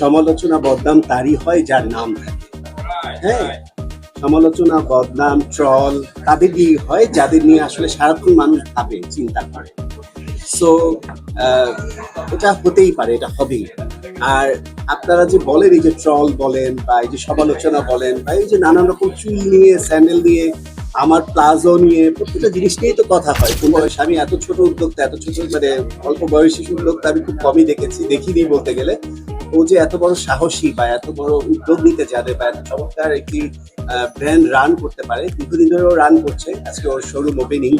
সমালোচনা বদনাম তারই হয় যার নাম। থাকে হ্যাঁ? সমালোচনা বদনাম ট্রল তাদের দিয়ে হয় যাদের নিয়ে আসলে সারাক্ষণ মানুষ ভাবে চিন্তা করে। সো এটা হতেই পারে এটা হবেই। আর আপনারা যে বলেন এই যে ট্রল বলেন বা এই যে সমালোচনা বলেন বা এই যে নানান রকম চুল নিয়ে স্যান্ডেল নিয়ে আমার প্লাজো নিয়ে প্রত্যেকটা জিনিস নিয়েই তো কথা হয়। কোন বয়সে আমি এত ছোট উদ্যোক্তা এত ছোট মানে অল্প বয়সী উদ্যোক্তা আমি খুব কমই দেখেছি দেখিনি বলতে গেলে। ও যে এত বড় সাহসী বা এত বড় উদ্যোগ নিতে জানে বা এত চমৎকার একটি ব্র্যান্ড রান করতে পারে দীর্ঘদিন ধরে ও রান করছে। আজকে ওর শোরুম ওপেনিং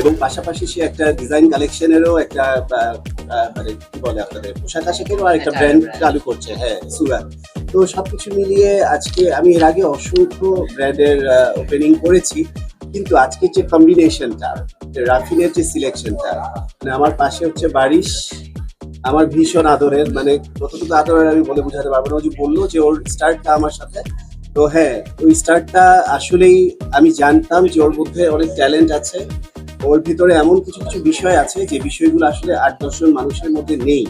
এবং পাশাপাশি সে একটা ডিজাইন কালেকশনেরও একটা মানে কি বলে আপনাদের পোশাক আশাকেরও আর একটা একটা ব্র্যান্ড চালু করছে হ্যাঁ সুরাত। তো সবকিছু মিলিয়ে আজকে আমি এর আগে অসংখ্য ব্র্যান্ডের ওপেনিং করেছি কিন্তু আজকে যে কম্বিনেশনটা রাফিনের যে সিলেকশনটা মানে আমার পাশে হচ্ছে বারিশ আমার ভীষণ আদরের মানে কতটুকু আদরের আমি বলে বোঝাতে পারব না যে বলল যে ওর স্টার্টটা আমার সাথে। তো হ্যাঁ ওই স্টার্টটা আসলেই আমি জানতাম যে ওর মধ্যে অনেক ট্যালেন্ট আছে, ওর ভিতরে এমন কিছু কিছু বিষয় আছে যে বিষয়গুলো আসলে আট দশজন মানুষের মধ্যে নেই।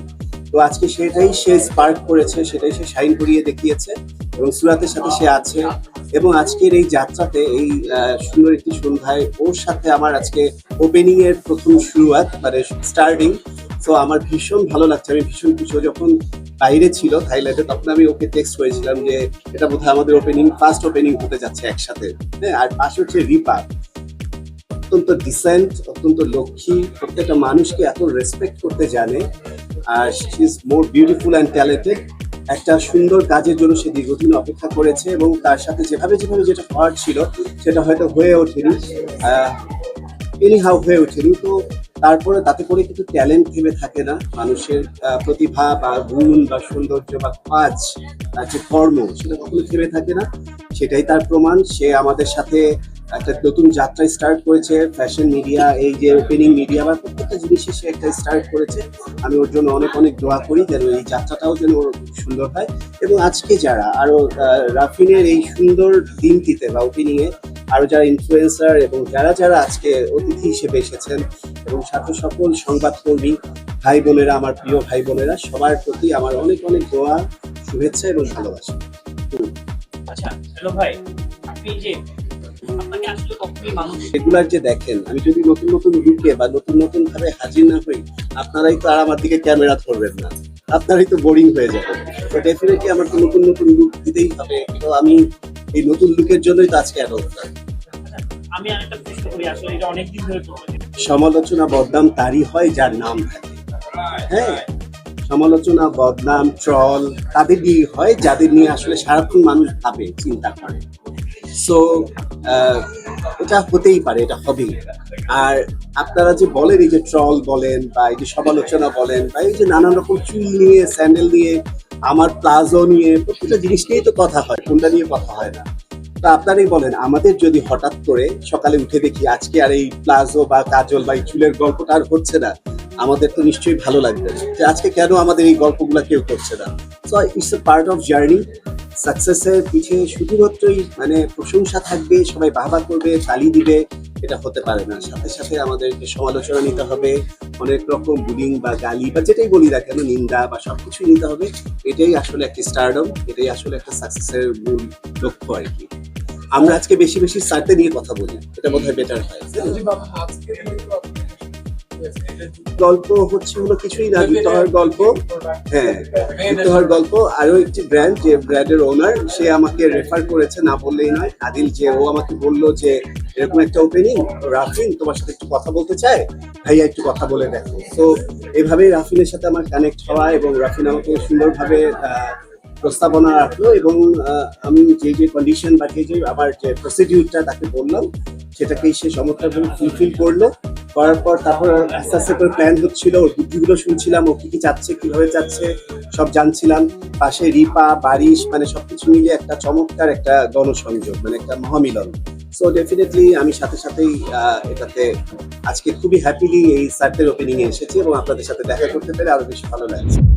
তো আজকে সেটাই সে স্পার্ক করেছে, সেটাই সে শাইন করিয়ে দেখিয়েছে এবং সুরাতের সাথে সে আছে এবং আজকের এই যাত্রাতে, এই সুন্দর একটি সন্ধ্যায় ওর সাথে আমার আজকে ওপেনিং এর প্রথম শুরুয়াত মানে স্টার্টিং তো আমার ভীষণ ভালো লাগছে। আমি ভীষণ খুশি। যখন বাইরে ছিল থাইল্যান্ডে, তখন আমি ওকে টেক্সট করেছিলাম যে, এটা বোধহয় আমাদের ওপেনিং ফার্স্ট ওপেনিং হতে যাচ্ছে একসাথে। হ্যাঁ আর পাশে হচ্ছে রিপা। অত্যন্ত ডিসেন্ট অত্যন্ত লক্ষ্মী, প্রত্যেকটা মানুষকে এত রেসপেক্ট করতে জানে। আর she is more beautiful and talented একটা সুন্দর কাজের জন্য সে দীর্ঘদিন অপেক্ষা করেছে এবং তার সাথে যেভাবে যেভাবে যেটা হওয়ার ছিল, সেটা হয়তো হয়ে ওঠেনি। এনি হাউ হয়ে ওঠেনি। তো তারপরে তাতে করে কিন্তু ট্যালেন্ট ভেবে থাকে না। মানুষের প্রতিভা বা গুণ বা সৌন্দর্য বা কাজ তার যে কর্ম, সেটা কখনো থেমে থাকে না। সেটাই তার প্রমাণ। সে আমাদের সাথে একটা নতুন যাত্রা স্টার্ট করেছে। ফ্যাশন মিডিয়া এই যে ওপেনিং মিডিয়া বা প্রত্যেকটা জিনিসে সে একটা স্টার্ট করেছে। আমি ওর জন্য অনেক অনেক দোয়া করি যেন এই যাত্রাটাও যেন ওর খুব সুন্দর হয়। এবং আজকে যারা আরও রাফিনের এই সুন্দর দিনটিতে বা ওপেনিং আরও যারা ইনফ্লুয়েন্সার এবং যারা যারা আজকে অতিথি হিসেবে এসেছেন এবং সাথে সকল সংবাদকর্মী ভাই বোনেরা আমার প্রিয় ভাই বোনেরা সবার প্রতি আমার অনেক অনেক দোয়া শুভেচ্ছা এবং ভালোবাসা। আচ্ছা হ্যালো ভাই আপনি যে রেগুলার যে দেখেন আমি যদি নতুন নতুন লুকে বা নতুন নতুন ভাবে হাজির না হই আপনারাই তো আর আমার দিকে ক্যামেরা ধরবেন না। আপনারাই তো বোরিং হয়ে যাবেন। তো ডেফিনেটলি আমার তো নতুন নতুন লুক দিতেই হবে। তো আমি এই নতুন লুকের জন্যই তো আজকে এত আমি আরেকটা প্রশ্ন করি আসলে এটা অনেকদিন ধরে সমালোচনা বদনাম তারই হয় যার নাম থাকে। হ্যাঁ সমালোচনা বদনাম ট্রল তাদের দিয়ে হয় যাদের নিয়ে আসলে সারাক্ষণ মানুষ ভাবে চিন্তা করে। সো এটা হতেই পারে এটা হবেই। আর আপনারা যে বলেন এই যে ট্রল বলেন বা এই যে সমালোচনা বলেন বা এই যে নানান রকম চুল নিয়ে স্যান্ডেল নিয়ে আমার প্লাজো নিয়ে প্রত্যেকটা জিনিস নিয়েই তো কথা হয় কোনটা নিয়ে কথা হয় না। তা আপনারাই বলেন, আমাদের যদি হঠাৎ করে সকালে উঠে দেখি আজকে আর এই প্লাজো বা কাজল বা এই চুলের গল্পটা আর হচ্ছে না, আমাদের তো নিশ্চয়ই ভালো লাগবে। যে আজকে কেন আমাদের এই গল্পগুলো কেউ করছে না। So it's a part of journey সাকসেসের পিছে শুধুমাত্রই মানে প্রশংসা থাকবে, সবাই বাহবা করবে, তালি দিবে, এটা হতে পারে না। সাথে সাথে আমাদেরকে সমালোচনা নিতে হবে অনেক রকম বুলিং বা গালি বা যেটাই বলি না কেন, নিন্দা বা সবকিছুই নিতে হবে। এটাই আসলে একটা স্টারডম এটাই আসলে একটা সাকসেসের মূল লক্ষ্য আর কি। আমরা আজকে বেশি বেশি সার্টে নিয়ে কথা বলি, এটা বোধহয় বেটার হয়। গল্প হচ্ছে হলো কিছুই না বিতহার গল্প। হ্যাঁ বিতহার গল্প আরও একটি ব্র্যান্ড যে ব্র্যান্ডের ওনার সে আমাকে রেফার করেছে না বললেই নয়। আদিল যে ও আমাকে বলল যে এরকম একটা ওপেনিং রাফিন তোমার সাথে একটু কথা বলতে চায়? ভাইয়া একটু কথা বলে দেখো। তো এভাবেই রাফিনের সাথে আমার কানেক্ট হওয়া এবং রাফিন আমাকে সুন্দরভাবে প্রস্তাবনা রাখল এবং আমি যে যে কন্ডিশন বা যে যে আমার যে প্রসিডিউরটা তাকে বললাম সেটাকেই সে চমৎকারভাবে ফুলফিল করল। করার পর তারপর আস্তে আস্তে করে প্ল্যান হচ্ছিল, ওর বুদ্ধিগুলো শুনছিলাম, ও কি কি চাচ্ছে, কীভাবে চাচ্ছে, সব জানছিলাম। পাশে রিপা, বারিশ মানে সবকিছু মিলে একটা চমৎকার একটা গণসংযোগ মানে একটা মহামিলন। সো ডেফিনেটলি আমি সাথে সাথেই এটাতে আজকে খুবই হ্যাপিলি এই সার্টের ওপেনিং এ এসেছি এবং আপনাদের সাথে দেখা করতে পেরে আরও বেশি ভালো লাগছে।